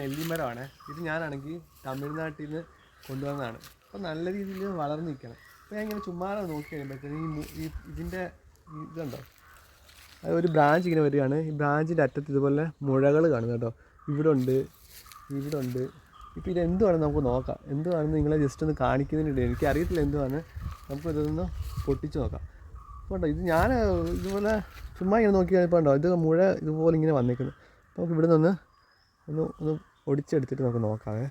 നെല്ലിമരമാണ്. ഇത് ഞാനാണെങ്കിൽ തമിഴ്നാട്ടിൽ നിന്ന് കൊണ്ടുവന്നതാണ്. അപ്പോൾ നല്ല രീതിയിൽ വളർന്നു നിൽക്കണം. അപ്പോൾ ഞാൻ ഇങ്ങനെ ചുമ്മാതെ നോക്കി കഴിയുമ്പോഴത്തേന് ഈ ഇതിന്റെ ഇതുണ്ടോ? അത് ഒരു ബ്രാഞ്ച് ഇങ്ങനെ വരികയാണ്. ഈ ബ്രാഞ്ചിന്റെ അറ്റത്ത് ഇതുപോലെ മുഴകൾ കാണുന്നു കേട്ടോ. ഇവിടെ ഉണ്ട് ഇവിടെ ഉണ്ട് ഇപ്പോൾ ഇതെന്തുവാണെന്ന് നമുക്ക് നോക്കാം. എന്തുവാണെന്ന് നിങ്ങളെ ജസ്റ്റ് ഒന്ന് കാണിക്കുന്നതിനിടെ എനിക്ക് അറിയത്തില്ല എന്തുവാണ്. നമുക്ക് ഇതൊന്ന് പൊട്ടിച്ച് നോക്കാം. അപ്പോൾ ഇത് ഞാൻ ഇതുപോലെ ചുമ്മാ ഇങ്ങനെ നോക്കി കഴിഞ്ഞപ്പോൾ ഉണ്ടോ ഇത് മുഴ ഇതുപോലെ ഇങ്ങനെ വന്നേക്കുന്നു. അപ്പോൾ നമുക്ക് ഇവിടെ നിന്ന് ഒന്ന് ഒന്ന് ഒടിച്ചെടുത്തിട്ട് നമുക്ക് നോക്കാവേ.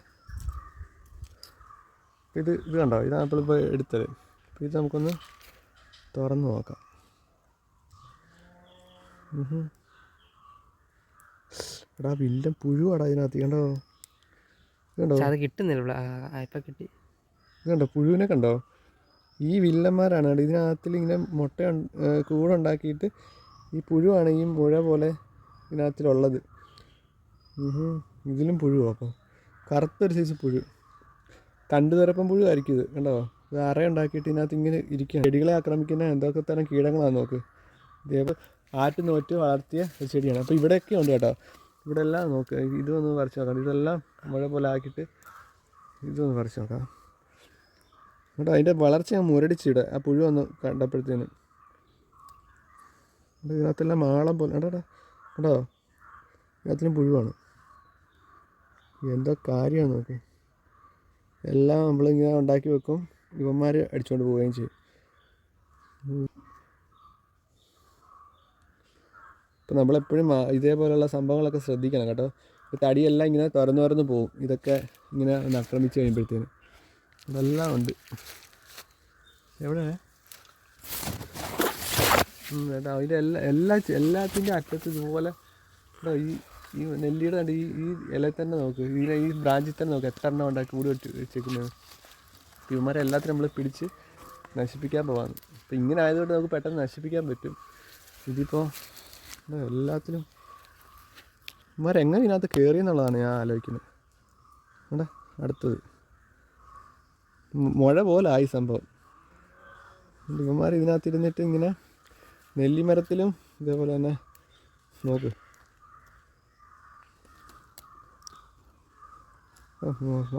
ഇത് ഇത് കണ്ടോ? ഇതാണ് നമ്മളിപ്പോൾ എടുത്തത്. അപ്പോൾ ഇത് നമുക്കൊന്ന് തുറന്ന് നോക്കാം. എടാ വില്ലൻ പുഴുവാടാ ഇതിനകത്ത്. കണ്ടോ? കണ്ടോ? അത് കിട്ടുന്നില്ല ആ, കിട്ടി. ഇത് കണ്ടോ? പുഴുവിനെ കണ്ടോ? ഈ വില്ലന്മാരാണ് കേട്ടോ ഇതിനകത്തിൽ ഇങ്ങനെ മുട്ട കൂടുണ്ടാക്കിയിട്ട് ഈ പുഴുവാണ് ഈ മുഴ പോലെ ഇതിനകത്തിലുള്ളത്. ഇതിലും പുഴുവോ അപ്പോൾ കറുത്തൊരു സൈസ് പുഴു. തണ്ടുതരപ്പം പുഴു ആയിരിക്കും ഇത് കണ്ടോ? ഇത് അറ ഉണ്ടാക്കിയിട്ട് ഇതിനകത്ത് ഇങ്ങനെ ഇരിക്കുകയാണ്. ചെടികളെ ആക്രമിക്കുന്ന എന്തൊക്കെ തരം കീടങ്ങളാണ് നോക്ക്. ഇതേപോലെ ആറ്റ് നോറ്റ് വളർത്തിയ ഒരു ചെടിയാണ്. അപ്പോൾ ഇവിടെയൊക്കെ ഉണ്ട് കേട്ടോ. ഇവിടെ എല്ലാം നോക്ക് ഇതൊന്ന് പറിച്ച് നോക്കാം. ഇതെല്ലാം മഴ പോലെ ആക്കിയിട്ട് ഇതൊന്ന് പറിച്ച് നോക്കാം. കേട്ടോ അതിന്റെ വളർച്ച ഞാൻ മുരടിച്ചിട. ആ പുഴു ഒന്ന് കണ്ടപ്പോഴത്തേന്. ഇതിനകത്തെല്ലാം മാളം പോലെ. കേട്ടോ കേട്ടോ ഇതിനകത്തിലും പുഴുവാണ്. എന്തോ കാര്യമാണ് നോക്ക്. എല്ലാം നമ്മളിങ്ങനെ ഉണ്ടാക്കി വെക്കും. ഇവന്മാർ അടിച്ചുകൊണ്ട് പോവുകയും ചെയ്യും. ഇപ്പം നമ്മളെപ്പോഴും ഇതേപോലെയുള്ള സംഭവങ്ങളൊക്കെ ശ്രദ്ധിക്കണം കേട്ടോ. തടിയെല്ലാം ഇങ്ങനെ തുറന്നു തുറന്ന് പോവും. ഇതൊക്കെ ഇങ്ങനെ ഒന്ന് ആക്രമിച്ച് കഴിയുമ്പോഴത്തേന്. ഇതെല്ലാം ഉണ്ട്. എവിടെ? കേട്ടോ അതിന്റെ എല്ലാ എല്ലാ എല്ലാത്തിന്റെ അറ്റത്ത് ഇതുപോലെ ഈ ഈ നെല്ലിയുടെ കണ്ട് ഈ ഈ ഇല തന്നെ നോക്ക്. ഈ ഈ ബ്രാഞ്ചിൽ തന്നെ നോക്ക്. എത്ര എണ്ണം ഉണ്ടാക്കി കൂടി വെച്ച് വെച്ചേക്കുന്നത് ഇവന്മാരെ എല്ലാത്തിനും നമ്മൾ പിടിച്ച് നശിപ്പിക്കാൻ പോവാന്ന് അപ്പം ഇങ്ങനെ ആയതുകൊണ്ട് നമുക്ക് പെട്ടെന്ന് നശിപ്പിക്കാൻ പറ്റും. ഇതിപ്പോൾ എല്ലാത്തിലും ഇവന്മാരെങ്ങനെ ഇതിനകത്ത് കയറി എന്നുള്ളതാണ് ഞാൻ ആലോചിക്കുന്നത്. അവിടെ അടുത്തത്. മുഴ പോലെ ആയി സംഭവം. ഇവന്മാർ ഇതിനകത്ത് ഇരുന്നിട്ട് ഇങ്ങനെ നെല്ലിമരത്തിലും ഇതേപോലെ തന്നെ നോക്ക്.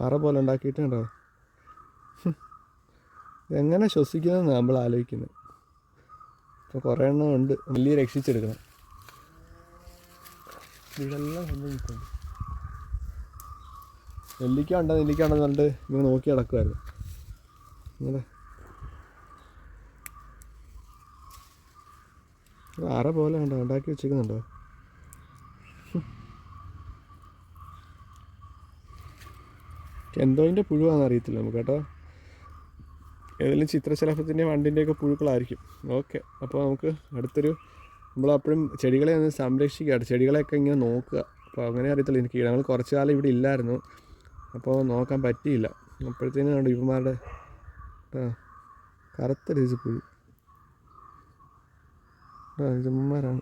അറ പോലെ ഉണ്ടാക്കിയിട്ടുണ്ടോ? എങ്ങനെ ശ്വസിക്കുന്നതെന്ന് നമ്മൾ ആലോചിക്കുന്നത്. ഇപ്പോൾ കുറേ എണ്ണം ഉണ്ട്. വലിയ രക്ഷിച്ചെടുക്കണം. ഇതെല്ലാം സംഭവിക്കുന്നുണ്ട് നെല്ലിക്ക ഉണ്ടോ? നെല്ലിക്ക ഉണ്ടെന്ന് പറഞ്ഞിട്ട് ഇങ്ങനെ നോക്കി നടക്കുമായിരുന്നു ഇങ്ങനെ. അറ പോലെ ഉണ്ടോ? ഉണ്ടാക്കി വെച്ചേക്കുന്നുണ്ടോ എന്തോതിന്റെ പുഴുവാണെന്ന് അറിയത്തില്ല നമുക്ക് കേട്ടോ. ഏതെങ്കിലും ചിത്രശലഭത്തിന്റെ വണ്ടിന്റെയൊക്കെ പുഴുക്കളായിരിക്കും. ഓക്കെ അപ്പോൾ നമുക്ക് അടുത്തൊരു നമ്മളപ്പോഴും ചെടികളെ ഒന്ന് സംരക്ഷിക്കുക. ചെടികളെയൊക്കെ ഇങ്ങനെ നോക്കുക. അപ്പോൾ അങ്ങനെ അറിയത്തില്ല എനിക്ക് കീടങ്ങൾ കുറച്ച് കാലം ഇവിടെ ഇല്ലായിരുന്നു. അപ്പോൾ നോക്കാൻ പറ്റിയില്ല. അപ്പോഴത്തേനും കണ്ടു ഇവന്മാരുടെ കറുത്ത രീതി പുഴു. ആ ഇവന്മാരാണ്.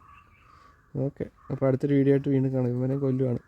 ഓക്കെ അപ്പോൾ അടുത്തൊരു വീഡിയോ ആയിട്ട് വീണ്ടും കാണാം. ഇവനെ കൊല്ലുവാണ്.